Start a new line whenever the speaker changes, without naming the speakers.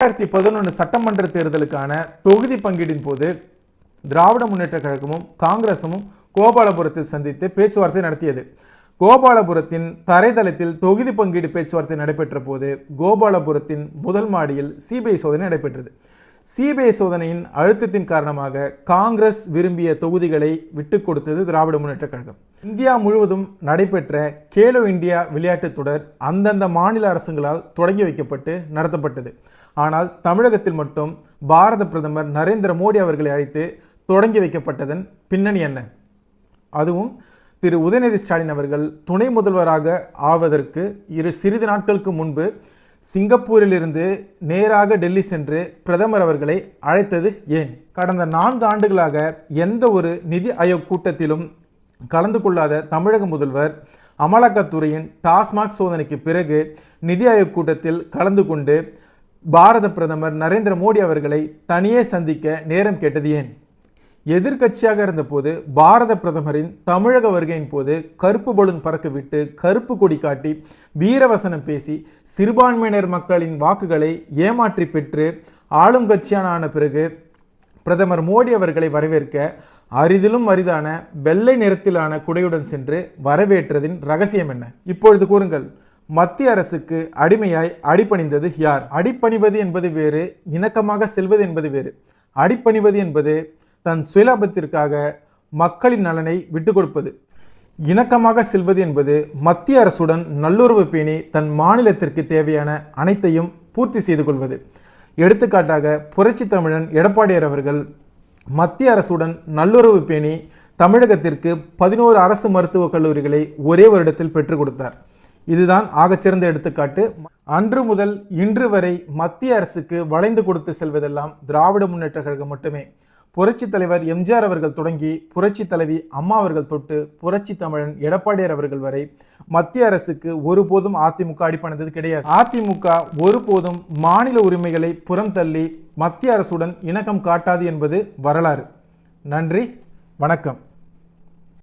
ரெண்டாயிரத்தி பதினொன்று சட்டமன்ற தேர்தலுக்கான தொகுதி பங்கீடின் போது திராவிட முன்னேற்ற கழகமும் காங்கிரசும் கோபாலபுரத்தில் சந்தித்து பேச்சுவார்த்தை நடத்தியது. கோபாலபுரத்தின் தரைதளத்தில் தொகுதி பங்கீடு பேச்சுவார்த்தை நடைபெற்ற போது கோபாலபுரத்தின் முதல் மாடியில் சிபிஐ சோதனை நடைபெற்றது. சிபிஐ சோதனையின் அழுத்தத்தின் காரணமாக காங்கிரஸ் விரும்பிய தொகுதிகளை விட்டுக் கொடுத்தது திராவிட முன்னேற்ற கழகம். இந்தியா முழுவதும் நடைபெற்ற கேலோ இந்தியா விளையாட்டுத் தொடர் அந்தந்த மாநில அரசுகளால் தொடங்கி வைக்கப்பட்டு நடத்தப்பட்டது. ஆனால் தமிழகத்தில் மட்டும் பாரத பிரதமர் நரேந்திர மோடி அவர்களை அழைத்து தொடங்கி வைக்கப்பட்டதன் பின்னணி என்ன? அதுவும் திரு உதயநிதி ஸ்டாலின் அவர்கள் துணை முதல்வராக ஆவதற்கு இரு சிறிது நாட்களுக்கு முன்பு சிங்கப்பூரிலிருந்து நேராக டெல்லி சென்று பிரதமர் அவர்களை அழைத்தது ஏன்? கடந்த நான்கு ஆண்டுகளாக எந்த ஒரு நிதி ஆயோக் கூட்டத்திலும் கலந்து கொள்ளாத தமிழக முதல்வர் அமலாக்கத்துறையின் டாஸ்மாக் சோதனைக்கு பிறகு நிதி ஆயோக் கூட்டத்தில் கலந்து கொண்டு பாரத பிரதமர் நரேந்திர மோடி அவர்களை தனியே சந்திக்க நேரம் கேட்டது ஏன்? எதிர்க்கட்சியாக இருந்தபோது பாரத பிரதமரின் தமிழக வருகையின் போது கருப்பு பலூன் பறக்க விட்டு கருப்பு கொடி காட்டி வீரவசனம் பேசி சிறுபான்மையினர் மக்களின் வாக்குகளை ஏமாற்றி பெற்று ஆளும் கட்சியான ஆன பிறகு பிரதமர் மோடி அவர்களை வரவேற்க அரிதிலும் அரிதான வெள்ளை நிறத்திலான குடையுடன் சென்று வரவேற்றதின் ரகசியம் என்ன? இப்பொழுது கூறுங்கள். மத்திய அரசுக்கு அடிமையாய் அடிபணிந்தது யார்? அடிபணிவது என்பது வேறு இணக்கமாக செல்வது என்பது வேறு. அடிபணிவது என்பது தன் சுயலாபத்திற்காக மக்களின் நலனை விட்டு கொடுப்பது. இணக்கமாக செல்வது என்பது மத்திய அரசுடன் நல்லுறவு பேணி தன் மாநிலத்திற்கு தேவையான அனைத்தையும் பூர்த்தி செய்து கொள்வது. எடுத்துக்காட்டாக புரட்சி தமிழன் எடப்பாடியார் அவர்கள் மத்திய அரசுடன் நல்லுறவு பேணி தமிழகத்திற்கு பதினோரு அரசு மருத்துவக் கல்லூரிகளை ஒரே வருடத்தில் பெற்றுக் கொடுத்தார். இதுதான் ஆகச்சிறந்த எடுத்துக்காட்டு. அன்று முதல் இன்று வரை மத்திய அரசுக்கு வளைந்து கொடுத்து செல்வதெல்லாம் திராவிட முன்னேற்ற கழகம் மட்டுமே. புரட்சி தலைவர் எம்ஜிஆர் அவர்கள் தொடங்கி புரட்சி தலைவி அம்மா அவர்கள் தொட்டு புரட்சி தமிழன் எடப்பாடியார் அவர்கள் வரை மத்திய அரசுக்கு ஒருபோதும் அதிமுக அடிப்பணிந்தது கிடையாது. அதிமுக ஒருபோதும் மாநில உரிமைகளை புறம் தள்ளி மத்திய அரசுடன் இணக்கம் காட்டாது என்பது வரலாறு. நன்றி வணக்கம்.